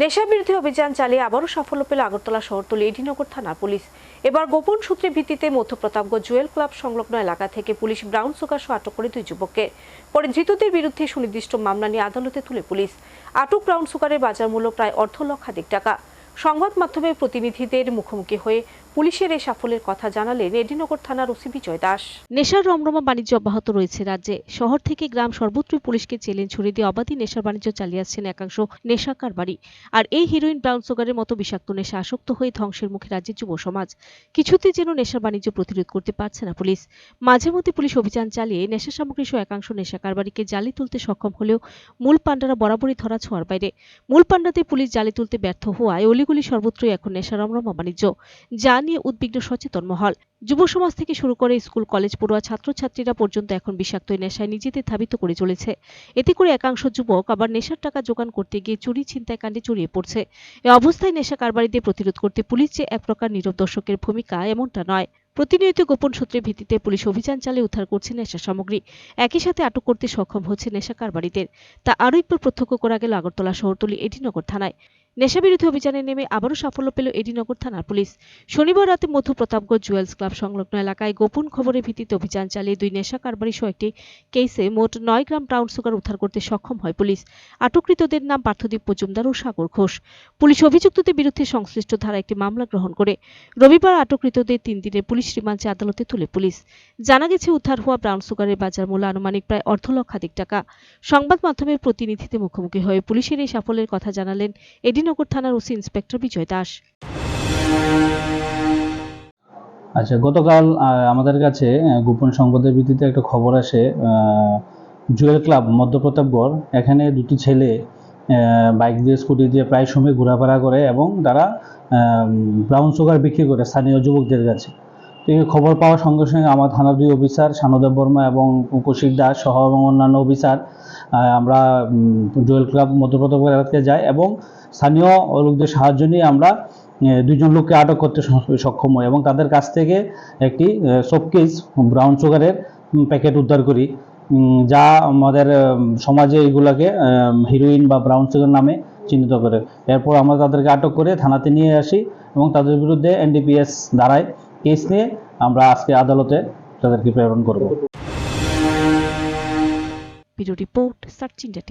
নেশা বিরোধী অভিযান চালিয়ে আবারও সাফল্য পেল আগরতলা শহরতলি এডিনগর থানা পুলিশ। এবার গোপন সূত্রের ভিত্তিতে মধ্যপ্রতাপগঞ্জ জুয়েল ক্লাব সংলগ্ন এলাকা থেকে পুলিশ ব্রাউন সুগার সহ আটক করে দুই যুবককে। পরে ধৃতদের বিরুদ্ধে সুনির্দিষ্ট মামলা নিয়ে আদালতে তুলে পুলিশ। আটক ব্রাউন সুগারের বাজার মূল্য প্রায় অর্ধ লক্ষাধিক টাকা। সংবাদ মাধ্যমের প্রতিনিধিদের মুখোমুখি হয়ে পুলিশের এই সাফল্যের কথা জানালেন এডিনগর থানার ওসি বিজয় দাস। নেশার রমরমা বাণিজ্য অব্যাহত রয়েছে রাজ্যে। শহর থেকে গ্রাম সর্বত্রই পুলিশকে চ্যালেঞ্জ ছড়িয়ে দিয়ে অবাধি নেশার বাণিজ্য চালিয়ে আসছেন একাংশ নেশা কারবারি আর এই হিরোইন ব্রাউন সুগারের মতো বিষাক্ত নেশা আসক্ত হয়ে ধ্বংসের মুখে রাজ্যের যুব সমাজ। কিছুতে যেন নেশার বাণিজ্য প্রতিরোধ করতে পারছে না পুলিশ। মাঝে মধ্যে পুলিশ অভিযান চালিয়ে নেশা সামগ্রী সহ একাংশ নেশা কারবারিকে জালি তুলতে সক্ষম হলেও মূল পাণ্ডারা বরাবরই ধরা ছোঁয়ার বাইরে। মূল পাণ্ডাতে পুলিশ জালি তুলতে ব্যর্থ হওয়ায় অলিগুলি সর্বত্রই এখন নেশা রমরমা বাণিজ্য। যা নিয়ে উদ্বিগ্ন সচেতন মহল। যুব সমাজ থেকে শুরু করে স্কুল, কলেজ, পড়ুয়া ছাত্রছাত্রীরা পর্যন্ত এখন বিষাক্ত নেশায় নিজেদের ধাবিত করে চলেছে। এতে করে একাংশ যুবক আবার নেশার টাকা জোগান করতে গিয়ে চুরি, ছিনতাই কাণ্ডে জড়িয়ে পড়ছে। এ অবস্থায় নেশা কারবারিদের প্রতিরোধ করতে পুলিশ যে এক প্রকার নীরব দর্শকের ভূমিকা এমনটা নয়। প্রতিনিয়ত গোপন সূত্রের ভিত্তিতে পুলিশ অভিযান চালিয়ে উদ্ধার করছে নেশা সামগ্রী। একই সাথে আটক করতে সক্ষম হচ্ছে নেশা কারবারিদের। তা আরও একবার প্রত্যক্ষ করা গেল আগরতলা শহরতলি এডিনগর থানায়। নেশা বিরোধী অভিযানে নেমে আবারও সাফল্য পেল এডিনগর থানার পুলিশ। শনিবার রাতে মধ্য প্রতাপগঞ্জ জুয়েলস ক্লাব সংলগ্ন এলাকায় গোপন খবরের ভিত্তিতে অভিযান চালিয়ে দুই নেশা কারবারি সহ একটি কেসে মোট নয় গ্রাম ব্রাউন সুগার উদ্ধার করতে সক্ষম হয় পুলিশ। আটককৃতদের নাম পার্থদীপ মজুমদার ও সাগর ঘোষ। পুলিশ অভিযুক্তদের বিরুদ্ধে সংশ্লিষ্ট ধারা একটি মামলা গ্রহণ করে। রবিবার আটককৃতদের তিন দিনের পুলিশ রিমান্ডে আদালতে তুলে পুলিশ। জানা গেছে, উদ্ধার হওয়া ব্রাউন সুগারের বাজার মূল্য আনুমানিক প্রায় অর্ধ লক্ষাধিক টাকা। সংবাদ মাধ্যমের প্রতিনিধিতে মুখোমুখি হয়ে পুলিশের এই সাফল্যের কথা জানালেন এডিনগর থানার ওসি ইন্সপেক্টর বিজয় দাস। আচ্ছা গতকাল আমাদের কাছে গোপন সংবাদের ভিত্তিতে একটা খবর আসে জুয়েল ক্লাব মধ্যপ্রতাপগড় এখানে দুটি ছেলে বাইক দিয়ে, স্কুটি দিয়ে প্রায় সময় ঘোরাফেরা করে এবং তারা ব্রাউন সুগার বিক্রি করে স্থানীয় যুবকদের কাছে। এই খবর পাওয়ার সঙ্গে সঙ্গে আমার থানার দুই অফিসার শানুদেব বর্মা এবং কৌশিক দাস সহ এবং অন্যান্য অফিসার আমরা জুয়েল ক্লাব মধ্যপ্রতাপগড় এলাকাতে যাই এবং স্থানীয় লোকদের সাহায্য নিয়ে আমরা দুজন লোককে আটক করতে সক্ষম হই এবং তাদের কাছ থেকে একটি সবকেস ব্রাউন সুগারের প্যাকেট উদ্ধার করি। যা আমাদের সমাজে এগুলাকে হিরোইন বা ব্রাউন সুগার নামে চিহ্নিত করে। এরপর আমরা তাদেরকে আটক করে থানাতে নিয়ে আসি এবং তাদের বিরুদ্ধে এনডিপিএস ধারায় কেস নিয়ে আমরা আজকে আদালতে তাদেরকে প্রেরণ করব। Bureau report search India